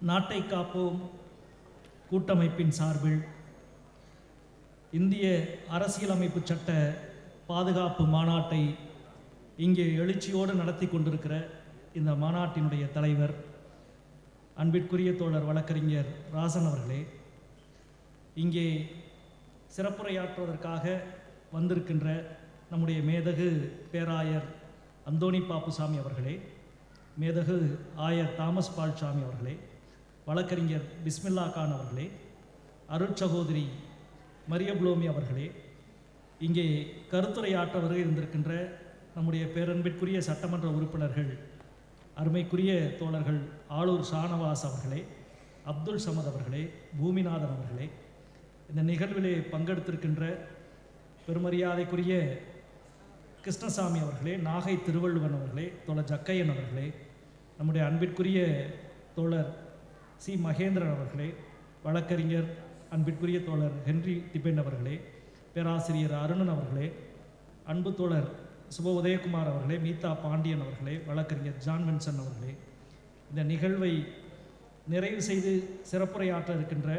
நாட்டை காப்போம் கூட்டமைப்பின் சார்பில். இந்திய அரசியலமைப்பு சட்ட பாதுகாப்பு மாநாட்டை இங்கே எழுச்சியோடு நடத்தி கொண்டிருக்கிற இந்த மாநாட்டினுடைய தலைவர் அன்பிற்குரிய தோழர் வழக்கறிஞர் ராசன் அவர்களே இங்கே சிறப்புரையாற்றுவதற்காக வந்திருக்கின்ற நம்முடைய மேதகு பேராயர் அந்தோணி பாப்புசாமி அவர்களே மேதகு ஆயர் தாமஸ் பால்சாமி அவர்களே வழக்கறிஞர் பிஸ்மில்லா கான் அவர்களே அருட்சகோதரி மரியபுலோமி அவர்களே இங்கே கருத்துரையாற்ற வருகை இருந்திருக்கின்ற நம்முடைய பேரன்பிற்குரிய சட்டமன்ற உறுப்பினர்கள் அருமைக்குரிய தோழர்கள் ஆளூர் ஷானவாஸ் அவர்களே அப்துல் சமத் அவர்களே பூமிநாதன் அவர்களே இந்த நிகழ்விலே பங்கெடுத்திருக்கின்ற பெருமரியாதைக்குரிய கிருஷ்ணசாமி அவர்களே நாகை திருவள்ளுவன் அவர்களே தோழர் ஜக்கையன் அவர்களே நம்முடைய அன்பிற்குரிய தோழர் சி. மகேந்திரன் அவர்களே வழக்கறிஞர் அன்பிற்குரிய தோழர் ஹென்றி திபென் அவர்களே பேராசிரியர் அருணன் அவர்களே அன்பு தோழர் சுப உதயகுமார் அவர்களே மீதா பாண்டியன் அவர்களே வழக்கறிஞர் ஜான் வென்சன் அவர்களே இந்த நிகழ்வை நிறைவு செய்து சிறப்புரையாற்ற இருக்கின்ற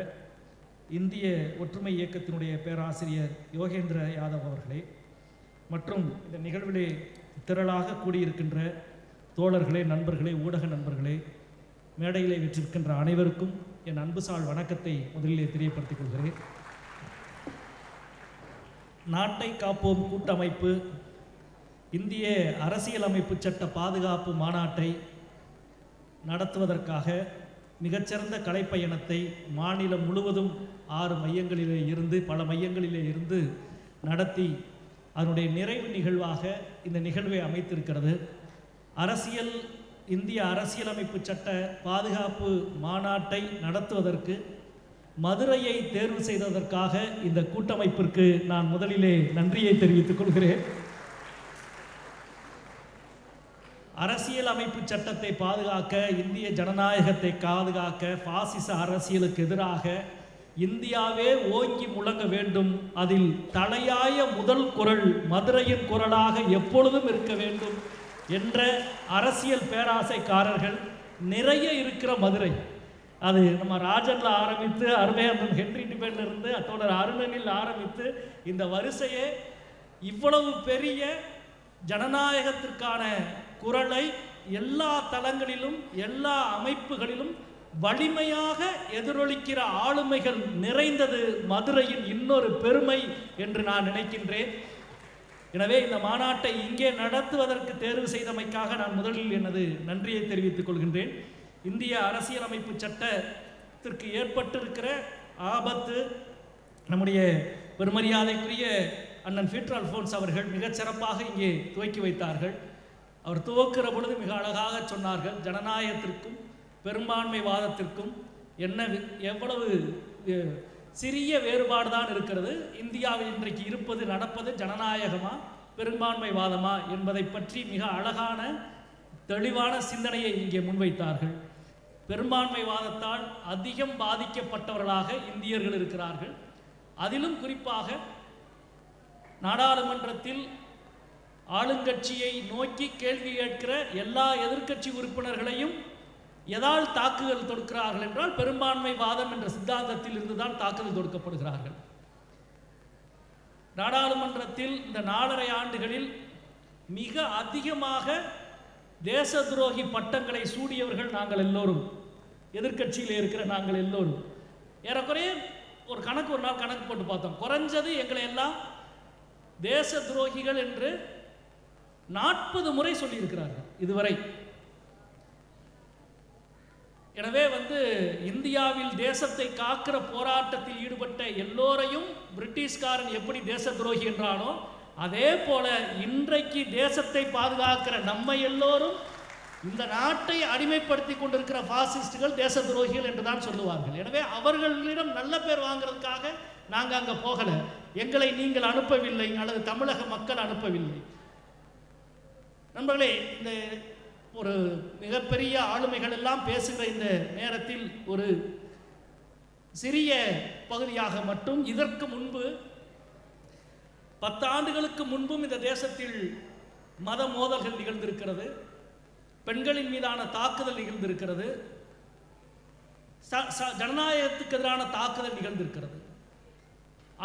இந்திய ஒற்றுமை இயக்கத்தினுடைய பேராசிரியர் யோகேந்திர யாதவ் அவர்களே மற்றும் இந்த நிகழ்விலே திரளாக கூடியிருக்கின்ற தோழர்களே நண்பர்களே ஊடக நண்பர்களே மேடையிலே விற்றிருக்கின்ற அனைவருக்கும் என் அன்புசால் வணக்கத்தை முதலிலே தெரியப்படுத்திக் கொள்கிறேன் நாட்டை காப்போம் கூட்டமைப்பு இந்திய அரசியலமைப்பு சட்ட பாதுகாப்பு மாநாட்டை நடத்துவதற்காக மிகச்சிறந்த கலைப்பயணத்தை மாநிலம் முழுவதும் ஆறு மையங்களிலே இருந்து பல மையங்களிலே இருந்து நடத்தி அதனுடைய நிறைவு நிகழ்வாக இந்த நிகழ்வை அமைத்திருக்கிறது. அரசியல் இந்திய அரசியலமைப்பு சட்ட பாதுகாப்பு மாநாட்டை நடத்துவதற்கு மதுரையை தேர்வு செய்ததற்காக இந்த கூட்டமைப்பிற்கு நான் முதலிலே நன்றியை தெரிவித்துக் கொள்கிறேன். அரசியலமைப்பு சட்டத்தை பாதுகாக்க இந்திய ஜனநாயகத்தை பாதுகாக்க பாசிச அரசியலுக்கு எதிராக இந்தியாவே ஓங்கி முழங்க வேண்டும். அதில் தலையாய முதல் குரல் மதுரையின் குரலாக எப்பொழுதும் இருக்க வேண்டும். என்ற அரசியல் பேராசைக்காரர்கள் நிறைய இருக்கிற மதுரை. அது நம்ம ராஜனில் ஆரம்பித்து அருமையானன் ஹென்றி டிபேட்ல இருந்து அத்தோடர் அருணனில் ஆரம்பித்து இந்த வரிசையே இவ்வளவு பெரிய ஜனநாயகத்திற்கான குரலை எல்லா தளங்களிலும் எல்லா அமைப்புகளிலும் வலிமையாக எதிரொலிக்கிற ஆளுமைகள் நிறைந்தது மதுரையின் இன்னொரு பெருமை என்று நான் நினைக்கின்றேன். எனவே இந்த மாநாட்டை இங்கே நடத்துவதற்கு தேர்வு செய்தமைக்காக நான் முதலில் எனது நன்றியை தெரிவித்துக் கொள்கின்றேன். இந்திய அரசியலமைப்பு சட்டத்திற்கு ஏற்பட்டிருக்கிற ஆபத்து நம்முடைய பெருமரியாதைக்குரிய அண்ணன் ஃபீட்டர் அல்ஃபோன்ஸ் அவர்கள் மிகச் சிறப்பாக இங்கே துவக்கி வைத்தார்கள். அவர் துவக்கிற பொழுது மிக அழகாக சொன்னார்கள் ஜனநாயகத்திற்கும் பெரும்பான்மை வாதத்திற்கும் என்ன வி- எவ்வளவு சிறிய வேறுபாடு தான் இருக்கிறது. இந்தியாவில் இன்றைக்கு இருப்பது நடப்பது ஜனநாயகமா பெரும்பான்மை வாதமா என்பதை பற்றி மிக அழகான தெளிவான சிந்தனையை இங்கே முன்வைத்தார்கள். பெரும்பான்மை வாதத்தால் அதிகம் பாதிக்கப்பட்டவர்களாக இந்தியர்கள் இருக்கிறார்கள். அதிலும் குறிப்பாக நாடாளுமன்றத்தில் ஆளுங்கட்சியை நோக்கி கேள்வி கேட்கிற எல்லா எதிர்க்கட்சி உறுப்பினர்களையும் எதால் தாக்குதல் தொடுக்கிறார்கள் என்றால் பெரும்பான்மை வாதம் என்ற சித்தாந்தத்தில் இருந்துதான் தாக்குதல் தொடுக்கப்படுகிறார்கள். நாடாளுமன்றத்தில் இந்த நாலரை ஆண்டுகளில் மிக அதிகமாக தேச துரோகி பட்டங்களை சூடியவர்கள் நாங்கள் எல்லோரும். எதிர்க்கட்சியில் இருக்கிற நாங்கள் எல்லோரும். ஏறக்குறைய ஒரு கணக்கு ஒரு நாள் கணக்கு போட்டு பார்த்தோம். குறைஞ்சது எங்களை எல்லாம் தேச துரோகிகள் என்று நாற்பது முறை சொல்லியிருக்கிறார்கள். இதுவரை எனவே வந்து இந்தியாவில் தேசத்தை காக்கிற போராட்டத்தில் ஈடுபட்ட எல்லோரையும் பிரிட்டிஷ்காரன் எப்படி தேச துரோகி என்றானோ அதே போல இன்றைக்கு தேசத்தை பாதுகாக்கிற நம்ம எல்லோரும் இந்த நாட்டை அடிமைப்படுத்தி கொண்டிருக்கிற பாசிஸ்டுகள் தேச துரோகிகள் என்று தான் சொல்லுவார்கள். எனவே அவர்களிடம் நல்ல பேர் வாங்குறதுக்காக நாங்கள் அங்கே போகலை. எங்களை நீங்கள் அனுப்பவில்லை அல்லது தமிழக மக்கள் அனுப்பவில்லை. நண்பர்களே இந்த ஒரு மிகப்பெரிய ஆளுமைகள் எல்லாம் பேசுகிற இந்த நேரத்தில் ஒரு சிறிய பகுதியாக மட்டும் இதற்கு முன்பு பத்தாண்டுகளுக்கு முன்பும் இந்த தேசத்தில் மத மோதல்கள் நிகழ்ந்திருக்கிறது பெண்களின் மீதான தாக்குதல் நிகழ்ந்திருக்கிறது ச- ச- ஜனநாயகத்துக்கு எதிரான தாக்குதல் நிகழ்ந்திருக்கிறது.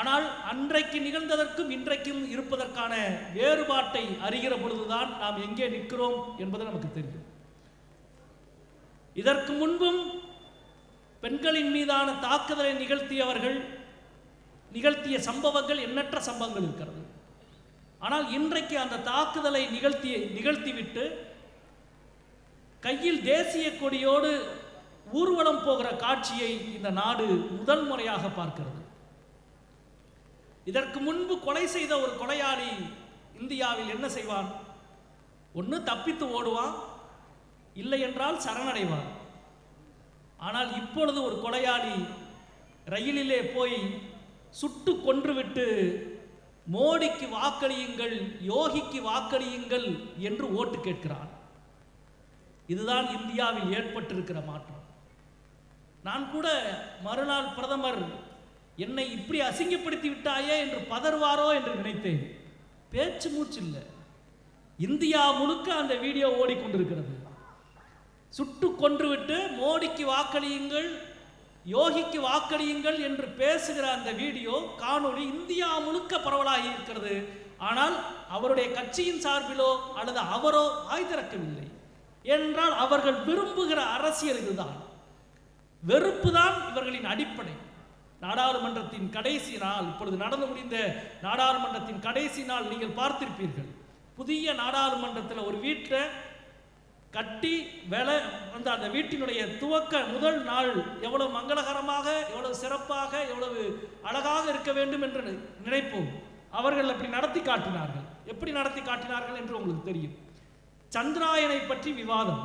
ஆனால் அன்றைக்கு நிகழ்ந்ததற்கும் இன்றைக்கும் இருப்பதற்கான வேறுபாட்டை அறிகிற பொழுதுதான் நாம் எங்கே நிற்கிறோம் என்பது நமக்கு தெரியும். இதற்கு முன்பும் பெண்களின் மீதான தாக்குதலை நிகழ்த்தியவர்கள் நிகழ்த்திய சம்பவங்கள் எண்ணற்ற சம்பவங்கள் இருக்கிறது. ஆனால் இன்றைக்கு அந்த தாக்குதலை நிகழ்த்தி நிகழ்த்திவிட்டு கையில் தேசிய கொடியோடு ஊர்வலம் போகிற காட்சியை இந்த நாடு முதல் முறையாக பார்க்கிறது. இதற்கு முன்பு கொலை செய்த ஒரு கொலையாளி இந்தியாவில் என்ன செய்வான்? ஒன்று தப்பித்து ஓடுவான் இல்லை என்றால் சரணடைவான். ஆனால் இப்பொழுது ஒரு கொலையாளி ரயிலிலே போய் சுட்டு கொன்றுவிட்டு மோடிக்கு வாக்களியுங்கள் யோகிக்கு வாக்களியுங்கள் என்று ஓட்டு கேட்கிறான். இதுதான் இந்தியாவில் ஏற்பட்டிருக்கிற மாற்றம். நான் கூட மறுநாள் பிரதமர் என்னை இப்படி அசிங்கப்படுத்தி விட்டாயே என்று பதறுவாரோ என்று நினைத்தேன். பேச்சு மூச்சு இல்லை. இந்தியா முழுக்க அந்த வீடியோ ஓடிக்கொண்டிருக்கிறது. சுட்டு கொன்றுவிட்டு மோடிக்கு வாக்களியுங்கள் யோகிக்கு வாக்களியுங்கள் என்று பேசுகிற அந்த வீடியோ காணொளி இந்தியா முழுக்க பரவலாகி இருக்கிறது. ஆனால் அவருடைய கட்சியின் சார்பிலோ அல்லது அவரோ வாய் திறக்கவில்லை. என்றால் அவர்கள் விரும்புகிற அரசியல் இதுதான். வெறுப்பு தான் இவர்களின் அடிப்படை. நாடாளுமன்றத்தின் கடைசி நாள் இப்பொழுது நடந்து முடிந்த நாடாளுமன்றத்தின் கடைசி நாள் நீங்கள் பார்த்திருப்பீர்கள். புதிய நாடாளுமன்றத்தில் ஒரு வீட்டை கட்டி வேலை அந்த அந்த வீட்டினுடைய துவக்க முதல் நாள் எவ்வளவு மங்களகரமாக எவ்வளவு சிறப்பாக எவ்வளவு அழகாக இருக்க வேண்டும் என்று நினைப்போம். அவர்கள் அப்படி நடத்தி காட்டினார்கள். எப்படி நடத்தி காட்டினார்கள் என்று உங்களுக்கு தெரியும். சந்திராயனை பற்றி விவாதம்.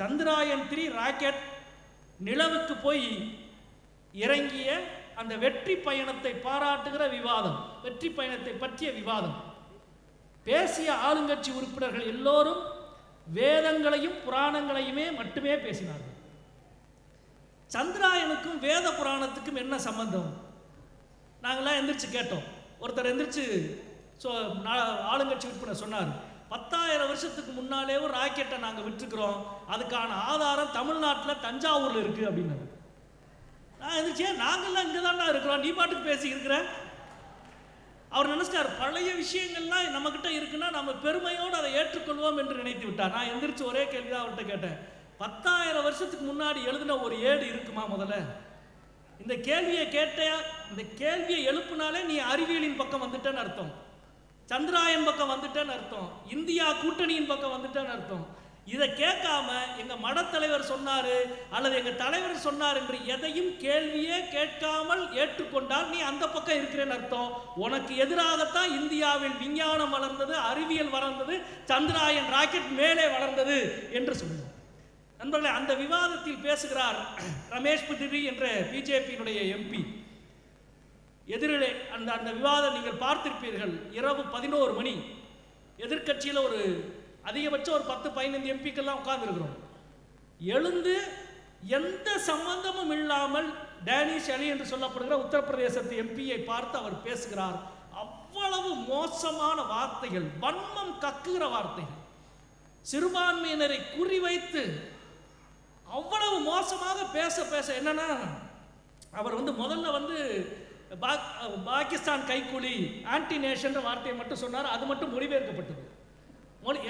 சந்திராயன் த்ரீ ராக்கெட் நிலவுக்கு போய் இறங்கிய அந்த வெற்றி பயணத்தை பாராட்டுகிற விவாதம் வெற்றி பயணத்தை பற்றிய விவாதம். பேசிய ஆளுங்கட்சி உறுப்பினர்கள் எல்லோரும் வேதங்களையும் புராணங்களையுமே மட்டுமே பேசினார்கள். சந்திராயனுக்கும் வேத புராணத்துக்கும் என்ன சம்பந்தம்? நாங்களாம் எந்திரிச்சு கேட்டோம். ஒருத்தர் எந்திரிச்சு ஸோ ஆளுங்கட்சி உறுப்பினர் சொன்னார். பத்தாயிரம் வருஷத்துக்கு முன்னாலேயும் ஒரு ராக்கெட்டை நாங்கள் விட்டுருக்குறோம். அதுக்கான ஆதாரம் தமிழ்நாட்டில் தஞ்சாவூரில் இருக்குது அப்படின்னாரு. நான் எந்திரிச்சே நாங்கள்லாம் இங்கே தான் இருக்கிறோம். நீ பாட்டுக்கு பேசி இருக்கிற அவர் நினைச்சிட்டார் பழைய விஷயங்கள்லாம் நம்மக்கிட்ட இருக்குன்னா நம்ம பெருமையோடு அதை ஏற்றுக்கொள்வோம் என்று நினைத்து விட்டார். நான் எந்திரிச்சு ஒரே கேள்வி தான் அவர்கிட்ட கேட்டேன். பத்தாயிரம் வருஷத்துக்கு முன்னாடி எழுதின ஒரு ஏடு இருக்குமா முதல்ல? இந்த கேள்வியை கேட்ட இந்த கேள்வியை எழுப்புனாலே நீ அறிவியலின் பக்கம் வந்துட்டேன்னு அர்த்தம். சந்திராயன் பக்கம் வந்துட்டேன்னு அர்த்தம். இந்தியா கூட்டணியின் பக்கம் வந்துட்டேன்னு அர்த்தம். இதை கேட்காம எங்க மடத்தலைவர் சொன்னாரு அல்லது எங்க தலைவர் சொன்னார் என்று எதையும் கேள்வியே கேட்காமல் ஏற்றுக்கொண்டால் நீ அந்த பக்கம் இருக்கிறேன்னு அர்த்தம். உனக்கு எதிராகத்தான் இந்தியாவில் விஞ்ஞானம் வளர்ந்தது அறிவியல் வளர்ந்தது சந்திராயன் ராக்கெட் மேலே வளர்ந்தது என்று சொல்லுவோம். நண்பர்களே அந்த விவாதத்தில் பேசுகிறார் ரமேஷ் பிதிரி என்ற பிஜேபியினுடைய எம்பி. எதிரிலே அந்த அந்த விவாதம் நீங்கள் பார்த்திருப்பீர்கள். இரவு பதினோரு மணி. எதிர்க்கட்சியில் ஒரு அதிகபட்சம் ஒரு பத்து பதினைந்து எம்பிக்கெல்லாம் உட்கார்ந்துருக்கிறோம். எழுந்து எந்த சம்பந்தமும் இல்லாமல் டேனிஷ் அலி என்று சொல்லப்படுகிற உத்தரப்பிரதேசத்து எம்பியை பார்த்து அவர் பேசுகிறார். அவ்வளவு மோசமான வார்த்தைகள் வன்மம் கக்குகிற வார்த்தைகள். சிறுபான்மையினரை குறிவைத்து அவ்வளவு மோசமாக பேச பேச என்னன்னா அவர் வந்து முதல்ல வந்து பாகிஸ்தான் கைக்கூலி ஆன்டி நேஷன்ற வார்த்தையை மட்டும் சொன்னார். அது மட்டும் மொழிபெயர்க்கப்பட்டது. மொழி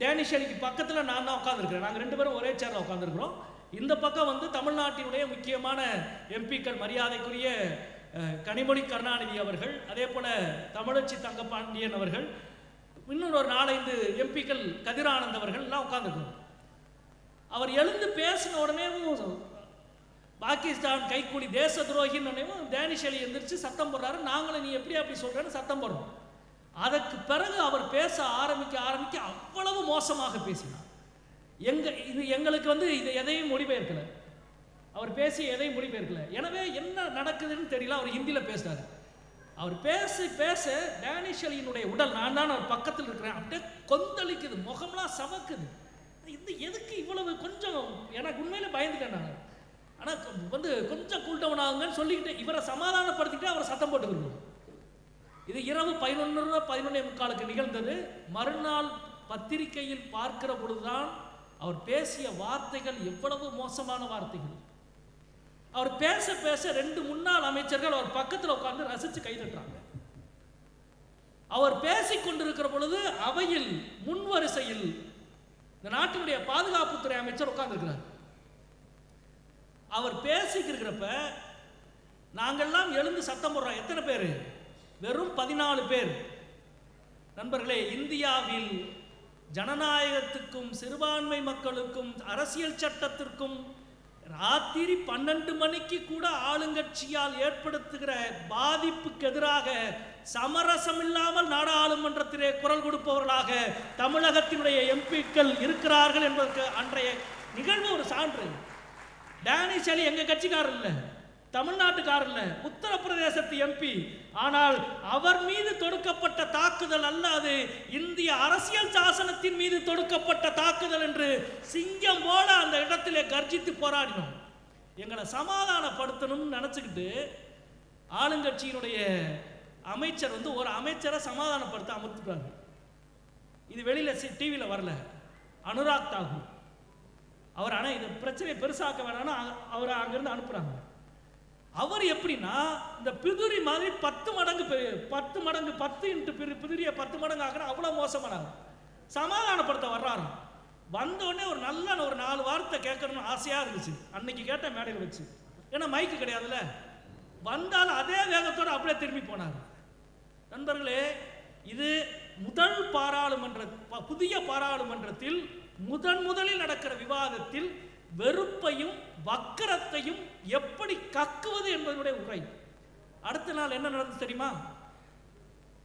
டேனிஷ் அணிக்கு பக்கத்தில் நான் தான் உட்காந்துருக்கிறேன் நாங்கள் ரெண்டு பேரும் ஒரே சேரில் உட்காந்துருக்குறோம் இந்த பக்கம் வந்து தமிழ்நாட்டினுடைய முக்கியமான எம்பிக்கள் மரியாதைக்குரிய கனிமொழி கருணாநிதி அவர்கள் அதே போல தமிழச்சி தங்கப்பாண்டியன் அவர்கள் இன்னொரு ஒரு நாலஞ்சு எம்பிக்கள் கதிரானந்த் அவர்கள் எல்லாம் உட்காந்துருக்கிறோம் அவர் எழுந்து பேசின உடனேவும் பாகிஸ்தான் கைக்கூலி தேச துரோகின்னு டேனிஷ் அலி எந்திரிச்சு சத்தம் போடுறாரு. நாங்களும் நீ எப்படி அப்படி சொல்கிறேன்னு சத்தம் போடுறோம். அதற்கு பிறகு அவர் பேச ஆரம்பிக்க ஆரம்பிக்க அவ்வளவு மோசமாக பேசினார். எங்க இது எங்களுக்கு வந்து இது எதையும் மொழிபெயர்க்கல. அவர் பேசி எதையும் மொழிபெயர்க்கல. எனவே என்ன நடக்குதுன்னு தெரியல. அவர் ஹிந்தியில் பேசுறாரு. அவர் பேச பேச டேனிஷ் அலியினுடைய உடல் நான் தான் அவர் பக்கத்தில் இருக்கிறேன். அப்படியே கொந்தளிக்குது. முகம்லாம் சவக்குது. இது எதுக்கு இவ்வளவு கொஞ்சம்? எனக்கு உண்மையில பயந்துட்டேன் நான். ஆனால் வந்து கொஞ்சம் கூல்டவுன் ஆகுங்கன்னு சொல்லிக்கிட்டு இவரை சமாதானப்படுத்திக்கிட்டு அவரை சத்தம் போட்டுக்கணும். இது இரவு பதினொன்று பதினொன்னே முக்காலுக்கு நிகழ்ந்தது. மறுநாள் பத்திரிகையில் பார்க்கிற பொழுதுதான் அவர் பேசிய வார்த்தைகள் எவ்வளவு மோசமான வார்த்தைகள். அவர் பேச பேச ரெண்டு முன்னாள் அமைச்சர்கள் அவர் பக்கத்தில் உட்கார்ந்து ரசித்து கைதட்டுறாங்க அவர் பேசிக்கொண்டிருக்கிற பொழுது அவையில் முன் வரிசையில் இந்த நாட்டினுடைய பாதுகாப்புத்துறை அமைச்சர் உட்கார்ந்துருக்கிறார். அவர் பேசிக்கிறப்ப நாங்கள்லாம் எழுந்து சத்தம் போடுறோம். எத்தனை பேர்? வெறும் பதினாலு பேர். நண்பர்களே இந்தியாவில் ஜனநாயகத்துக்கும் சிறுபான்மை மக்களுக்கும் அரசியல் சட்டத்திற்கும் ராத்திரி பன்னெண்டு மணிக்கு கூட ஆளுங்கட்சியால் ஏற்படுத்துகிற பாதிப்புக்கு எதிராக சமரசம் இல்லாமல் நாடாளுமன்றத்திலே குரல் கொடுப்பவர்களாக தமிழகத்தினுடைய எம்பிக்கள் இருக்கிறார்கள் என்பதற்கு அன்றைய நிகழ்வு ஒரு சான்று. டேனிஷ் அலி எங்கள் கட்சிக்காரர் இல்லை. தமிழ்நாட்டுக்காரர் இல்லை. உத்தரப்பிரதேசத்து எம்பி ஆனால் அவர் மீது தொடுக்கப்பட்ட தாக்குதல் அல்ல அது இந்திய அரசியல் சாசனத்தின் மீது தொடுக்கப்பட்ட தாக்குதல் என்று சிங்கம் போல அந்த இடத்திலே கர்ஜித்து போராடினோம். எங்களை சமாதானப்படுத்தணும்னு நினச்சிக்கிட்டு ஆளுங்கட்சியினுடைய அமைச்சர் வந்து ஒரு அமைச்சரை சமாதானப்படுத்த அமர்த்துட்டாங்க. இது வெளியில் டிவியில் வரல. அனுராக் தாகூர். அவர் ஆனால் இந்த பிரச்சனையை பெருசாக்க வேணாம்னு அ- அவரை அங்கேருந்து அனுப்புகிறாங்க அவர் எப்படின்னா இந்த பிதுரி மாதிரி பத்து மடங்கு பத்து மடங்கு பத்து இன்ட்டு பிரி பிதுரியை பத்து மடங்கு ஆகிற அவ்வளோ மோசமானவர் சமாதானப்படுத்த வர்றாரு வந்தோடனே ஒரு நல்ல ஒரு நாலு வார்த்தை கேட்கணும்னு ஆசையாக இருந்துச்சு. அன்னைக்கு கேட்ட மேடையில் வச்சு. ஏன்னா மைக்கு கிடையாதுல்ல. வந்தாலும் அதே வேகத்தோடு அப்படியே திரும்பி போனார். நண்பர்களே இது முதல் பாராளுமன்ற ப- புதிய பாராளுமன்றத்தில் முதன் முதலில் நடக்கிற விவாதத்தில் வெறுப்பையும் வக்கரத்தையும் எப்படி கக்குவது என்பதனுடைய உரை. அடுத்த நாள் என்ன நடந்தது தெரியுமா?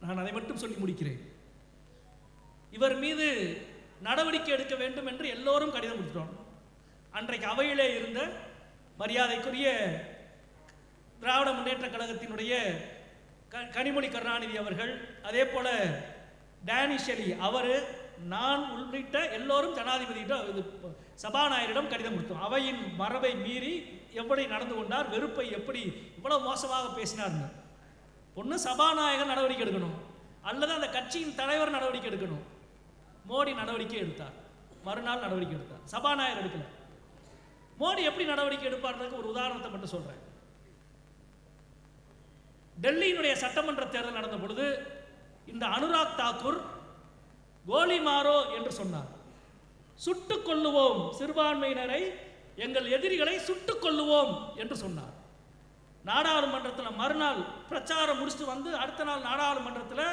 நான் அதை மட்டும் சொல்லி முடிக்கிறேன். இவர் மீது நடவடிக்கை எடுக்க வேண்டும் என்று எல்லோரும் கடிதம் கொடுத்துட்டோம். அன்றைக்கு அவையிலே இருந்த மரியாதைக்குரிய திராவிட முன்னேற்ற கழகத்தினுடைய க- கனிமொழி கருணாநிதி அவர்கள் அதே போல டேனிஷலி அவர் நான் உள்ளிட்ட எல்லோரும் ஜனாதிபதியிடம் இது சபாநாயகரிடம் கடிதம் கொடுத்தோம். அவையின் மரபை மீறி எப்படி நடந்து கொண்டார் வெறுப்பை எப்படி இவ்வளவு மோசமாக பேசினார்னு. ஒன்று சபாநாயகர் நடவடிக்கை எடுக்கணும். அல்லது அந்த கட்சியின் தலைவர் நடவடிக்கை எடுக்கணும். மோடி நடவடிக்கை எடுத்தார். மறுநாள் நடவடிக்கை எடுத்தார். சபாநாயகர் எடுக்கல. மோடி எப்படி நடவடிக்கை எடுப்பார்ன்றதுக்கு ஒரு உதாரணத்தை மட்டும் சொல்றேன். டெல்லியினுடைய சட்டமன்ற தேர்தல் நடந்த பொழுது இந்த அனுராக் தாக்கூர் கோலி என்று சொன்னார். சுட்டுக் கொள்ளுவோம் சிறுபான்மையினரை எங்கள் எதிரிகளை சுட்டுக் கொள்ளுவோம் என்று சொன்னார். நாடாளுமன்றத்தில் மறுநாள் பிரச்சாரம் முடிச்சுட்டு வந்து அடுத்த நாள் நாடாளுமன்றத்தில்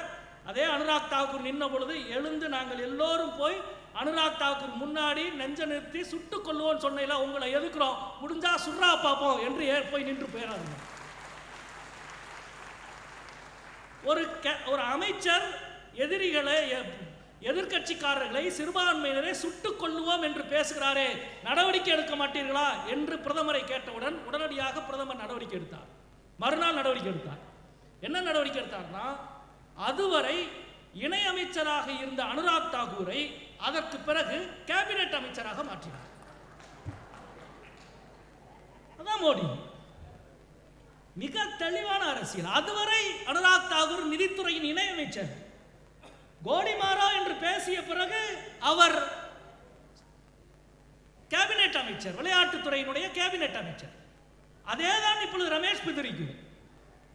அதே அனுராக் தாக்கூர் நின்ன பொழுது எழுந்து நாங்கள் எல்லோரும் போய் அனுராக் தாக்கூர் முன்னாடி நெஞ்ச நிறுத்தி சுட்டு கொள்ளுவோம் சொன்னையில உங்களை எதுக்குறோம் முடிஞ்சா சுறா பார்ப்போம் என்று ஏ- போய் நின்று போயிடாருங்க ஒரு ஒரு அமைச்சர் எதிரிகளை எதிர்கட்சிக்காரர்களை எதிர்க்கட்சிக்காரர்களை சிறுபான்மையினரை சுட்டுக் கொள்ளுவோம் என்று பேசுகிறாரே நடவடிக்கை எடுக்க மாட்டீர்களா என்று பிரதமரை கேட்டவுடன் உடனடியாக பிரதமர் நடவடிக்கை எடுத்தார். மறுநாள் நடவடிக்கை எடுத்தார். என்ன நடவடிக்கை எடுத்தார்னா அதுவரை இணையமைச்சராக இருந்த அனுராக் தாகூரை அதற்கு பிறகு கேபினெட் அமைச்சராக மாற்றினார். அதான் மோடி. மிக தெளிவான அரசியல். அதுவரை அனுராக் தாகூர் நிதித்துறையின் இணையமைச்சர் கோடிமாரா என்று பேசிய பிறகு அவர் கேபினெட் அமைச்சர் விளையாட்டுத்துறையினுடைய கேபினெட் அமைச்சர். அதேதான் இப்பொழுது ரமேஷ் பிதிரிக்கு.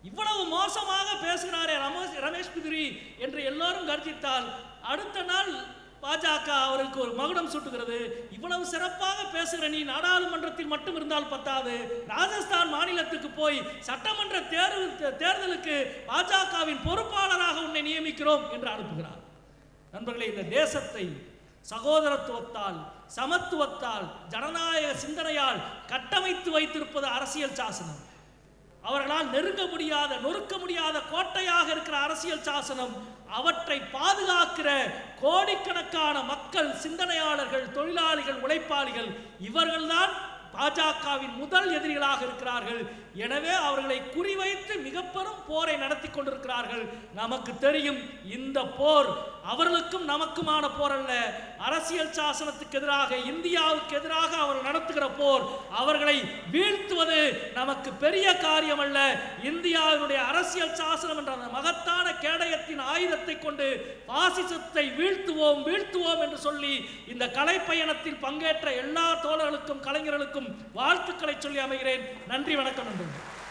இவ்வளவு மோசமாக பேசுகிறாரே ரமேஷ் ரமேஷ் பிதிரி என்று எல்லோரும் கர்ஜித்தால் அடுத்த நாள் பாஜக அவருக்கு ஒரு மகுடம் சூட்டுகிறது. இவ்வளவு சிறப்பாக பேசுகிற நீ நாடாளுமன்றத்தில் மட்டும் இருந்தால் பத்தாது. ராஜஸ்தான் மாநிலத்துக்கு போய் சட்டமன்ற தேர்வு தேர்தலுக்கு பாஜகவின் பொறுப்பாளராக உன்னை நியமிக்கிறோம் என்று அனுப்புகிறார். நண்பர்களே இந்த தேசத்தை சகோதரத்துவத்தால் சமத்துவத்தால் ஜனநாயக சிந்தனையால் கட்டமைத்து வைத்திருப்பது அரசியல் சாசனம். அவர்களால் நெருங்க முடியாத நொறுக்க முடியாத கோட்டையாக இருக்கிற அரசியல் சாசனம் அவற்றை பாதுகாக்கிற கோடிக்கணக்கான மக்கள் சிந்தனையாளர்கள் தொழிலாளிகள் உழைப்பாளிகள் இவர்கள்தான் பாஜகவின் முதல் எதிரிகளாக இருக்கிறார்கள். எனவே அவர்களை குறிவைத்து மிக பெரும் போரை நடத்தி கொண்டிருக்கிறார்கள். நமக்கு தெரியும் இந்த போர் அவர்களுக்கும் நமக்குமான போர் அல்ல. அரசியல் சாசனத்துக்கு எதிராக இந்தியாவுக்கு எதிராக அவர் நடத்துகிற போர் அவர்களை வீழ்த்துவது நமக்கு பெரிய காரியம் அல்ல. இந்தியாவினுடைய அரசியல் சாசனம் என்ற அந்த மகத்தான கேடயத்தின் ஆயுதத்தை கொண்டு பாசிசத்தை வீழ்த்துவோம் வீழ்த்துவோம் என்று சொல்லி இந்த கலைப்பயணத்தில் பங்கேற்ற எல்லா தோழர்களுக்கும் கலைஞர்களுக்கும் வாழ்த்துக்களை சொல்லி அமைகிறேன். நன்றி வணக்கம் நன்றி நண்பர்கள்